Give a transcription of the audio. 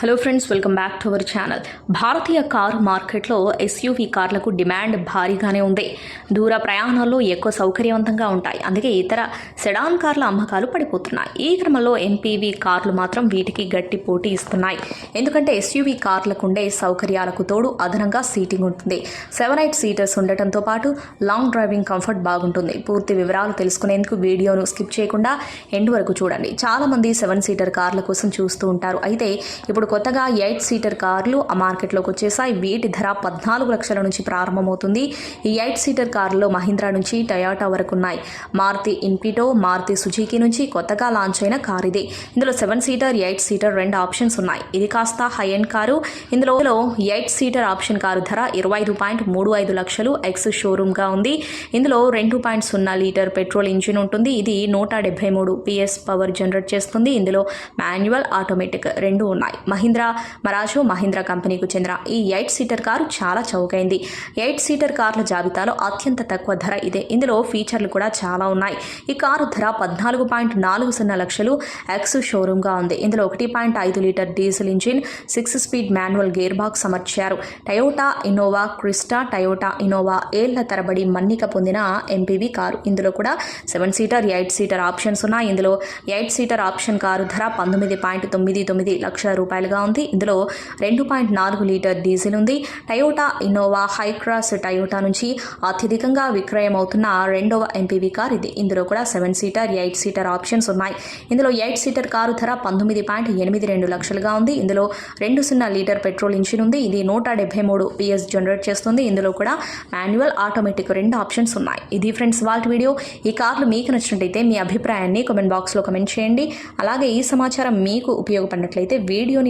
Hello friends welcome back to our channel Bharatiya car మార్కెట్లో SUV కార్లకు demand భారీగానే ఉంది. దూర ప్రయాణాల్లో ఎక్కువ సౌకర్యవంతంగా ఉంటాయి. అందుకే ఇతర సెడాన్ కార్ల అమ్మకాలు పడిపోతున్నాయి. ఈ క్రమంలో ఎంపీవీ కార్లు మాత్రం వీటికి గట్టి పోటీ ఇస్తున్నాయి. ఎందుకంటే ఎస్యూవీ కార్లకు ఉండే సౌకర్యాలకు తోడు అదనంగా సీటింగ్ ఉంటుంది. సెవెన్ ఎయిట్ సీటర్స్ ఉండటంతో పాటు లాంగ్ డ్రైవింగ్ కంఫర్ట్ బాగుంటుంది. పూర్తి వివరాలు తెలుసుకునేందుకు వీడియోను స్కిప్ చేయకుండా ఎండ్ వరకు చూడండి. చాలా మంది సెవెన్ సీటర్ కార్ల కోసం చూస్తూ ఉంటారు. అయితే ఇప్పుడు కొత్తగా ఎయిట్ సీటర్ కార్లు ఆ మార్కెట్లోకి వచ్చేసాయి. వీటి ధర పద్నాలుగు లక్షల నుంచి ప్రారంభమవుతుంది. ఈ ఎయిట్ సీటర్ కార్లలో మహీంద్రా నుంచి టయోటా వరకు ఉన్నాయి. మారుతి ఇన్పిటో మారుతి సుజుకి నుంచి కొత్తగా లాంచ్ అయిన కార్ ఇది. ఇందులో సెవెన్ సీటర్ ఎయిట్ సీటర్ రెండు ఆప్షన్స్ ఉన్నాయి. ఇది కాస్త హై ఎండ్ కారు. ఇందులో ఎయిట్ సీటర్ ఆప్షన్ కారు ధర ఇరవై ఐదు పాయింట్ మూడు ఐదు లక్షలు ఎక్స్ షోరూమ్గా ఉంది. ఇందులో రెండు పాయింట్ సున్నా లీటర్ పెట్రోల్ ఇంజిన్ ఉంటుంది. ఇది నూట డెబ్బై మూడు పిఎస్ పవర్ జనరేట్ చేస్తుంది. ఇందులో మాన్యువల్ ఆటోమేటిక్ రెండు ఉన్నాయి. మహీంద్రా మరాజో మహీంద్రా కంపెనీకు చెందిన ఈ ఎయిట్ సీటర్ కారు చాలా చౌకైంది. ఎయిట్ సీటర్ కార్ల జాబితాలో అత్యంత తక్కువ ధర ఇదే. ఇందులో ఫీచర్లు కూడా చాలా ఉన్నాయి. ఈ కారు ధర పద్నాలుగు పాయింట్ నాలుగు సున్నా లక్షలు ఎక్స్ షోరూమ్గా ఉంది. ఇందులో ఒకటి పాయింట్ ఐదు litre diesel engine six speed manual gearbox అమర్చారు. Toyota Innova Crysta Toyota Innova ఏళ్ళ తరబడి మన్నిక పొందిన ఎంపీవీ కారు. ఇందులో కూడా seven seater eight seater options ఉన్నాయి. ఇందులో ఎయిట్ సీటర్ ఆప్షన్ కారు ధర పంతొమ్మిది పాయింట్ తొమ్మిది తొమ్మిది లక్షల రూపాయలు రూపాయలుగా ఉంది. ఇందులో రెండు పాయింట్ నాలుగు లీటర్ డీజిల్ ఉంది. టయోటా ఇన్నోవా హైక్రాస్ టయోటా నుంచి అత్యధికంగా విక్రయం అవుతున్న రెండవ ఎంపీవీ కార్ ఇది. ఇందులో కూడా seven seater eight seater options ఉన్నాయి. ఇందులో ఎయిట్ సీటర్ కారు ధర పంతొమ్మిది పాయింట్ ఎనిమిది రెండు లక్షలుగా ఉంది. ఇందులో రెండు సున్నా లీటర్ పెట్రోల్ ఇంజిన్ ఉంది. ఇది నూట డెబ్బై మూడు పిఎస్ జనరేట్ చేస్తుంది. ఇందులో కూడా మాన్యువల్ ఆటోమేటిక్ రెండు ఆప్షన్స్ ఉన్నాయి. ఇది ఫ్రెండ్స్ వాల్ట్ వీడియో. ఈ కార్లు మీకు నచ్చినట్టయితే మీ అభిప్రాయాన్ని కామెంట్ బాక్స్లో కమెంట్ చేయండి. అలాగే ఈ సమాచారం మీకు ఉపయోగపడినట్లయితే వీడియోని